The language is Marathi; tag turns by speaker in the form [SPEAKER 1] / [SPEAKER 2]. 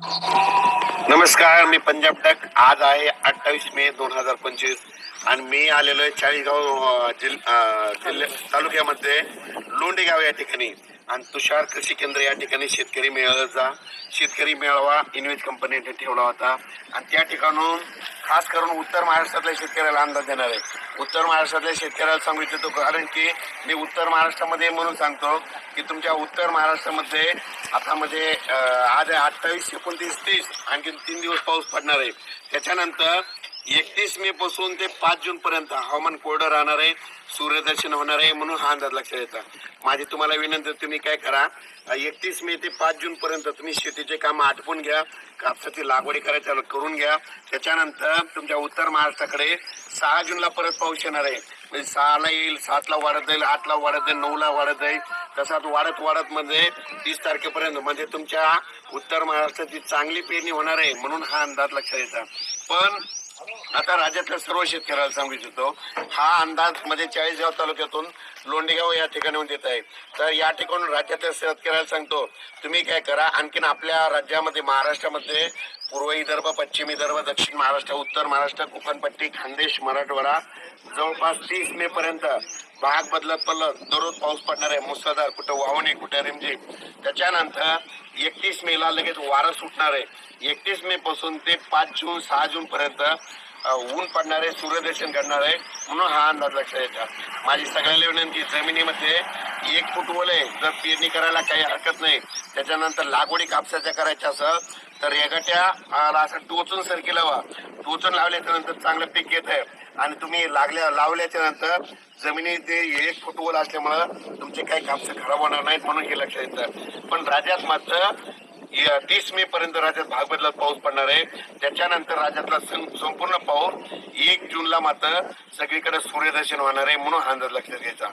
[SPEAKER 1] नमस्कार मी पंजाब टॅक. आज आहे अठ्ठावीस मे दोन हजार पंचवीस. आणि मी आलेलो आहे चाळीसगाव जिल्हा जिल्ह्या तालुक्यामध्ये लोंडेगाव या ठिकाणी. आणि तुषार कृषी केंद्र या ठिकाणी शेतकरी मेळाव्याचा शेतकरी मेळावा इन्व्हेज कंपनीने ठेवला होता. आणि त्या ठिकाणून खास करून उत्तर महाराष्ट्रातल्या शेतकऱ्याला अंदाज देणार आहे. उत्तर महाराष्ट्रातल्या शेतकऱ्याला सांगू इच्छितो कारण की मी उत्तर महाराष्ट्रामध्ये म्हणून सांगतो की तुमच्या उत्तर महाराष्ट्रामध्ये आता म्हणजे आज अठ्ठावीस एकोणतीस तीस आणखी तीन दिवस पाऊस पडणार आहे. त्याच्यानंतर एकतीस मे पासून ते पाच जून पर्यंत हवामान कोरडं राहणार आहे सूर्यदर्शन होणार आहे म्हणून हा अंदाज लक्षात येतात माझी तुम्हाला विनंती तुम्ही काय करा एकतीस मे ते पाच जून पर्यंत तुम्ही शेतीचे काम आटपून घ्या कापसाची लागवडी करायच्या करून घ्या. त्याच्यानंतर तुमच्या उत्तर महाराष्ट्राकडे सहा जूनला परत पाऊस येणार आहे. म्हणजे सहाला येईल सातला वाढत जाईल आठला वाढत जाईल नऊला वाढत जाईल. तसाच वाढत वाढत म्हणजे तीस तारखेपर्यंत म्हणजे तुमच्या उत्तर महाराष्ट्राची चांगली पेरणी होणार आहे म्हणून हा अंदाज लक्षात येतात पण आता राज्यातल्या सर्व शेतकऱ्याला सांगू इच्छितो हा अंदाज म्हणजे चाळीसगाव तालुक्यातून लोंडेगाव या ठिकाणीहून देत आहे. तर या ठिकाणून राज्यातल्या शेतकऱ्याला सांगतो तुम्ही काय करा आणखीन आपल्या राज्यामध्ये महाराष्ट्रामध्ये पूर्व विदर्भ पश्चिम विदर्भ दक्षिण महाराष्ट्र उत्तर महाराष्ट्र कोकणपट्टी खानदेश मराठवाडा जवळपास तीस मे पर्यंत भाग बदलत पडलं दररोज पाऊस पडणार आहे. मुसळधार कुठं वाहुणे कुठं रिमझिम. त्याच्यानंतर एकतीस मे ला लगेच वारं सुटणार आहे. एकतीस मे पासून ते पाच जून सहा जून पर्यंत ऊन पडणार आहे सूर्यदर्शन घडणार आहे. म्हणून हा अंदाज लक्षात येतात माझी सगळ्याला विनंती जमिनीमध्ये एक फूट ओल आहे. जर पेरणी करायला काही हरकत नाही त्याच्यानंतर लागवडी कापसाच्या करायच्या असं तर रेगाट्या असं टोचून सर केलं वा. टोचून लावल्याच्या नंतर चांगलं पीक घेत आहे. आणि तुम्ही लागल्या लावल्याच्या नंतर जमिनीत ते एक फूट ओल असल्यामुळं तुमचे काही कापसं खराब होणार नाहीत म्हणून हे लक्षात येतं. पण राज्यात मात्र तीस मे पर्यंत राज्यात भाग बदलत पाऊस पडणार आहे. त्याच्यानंतर राज्यातला संपूर्ण पाऊस एक जूनला मात्र सगळीकडे सूर्यदर्शन होणार आहे म्हणून हा अंदाज लक्षात घ्यायचा.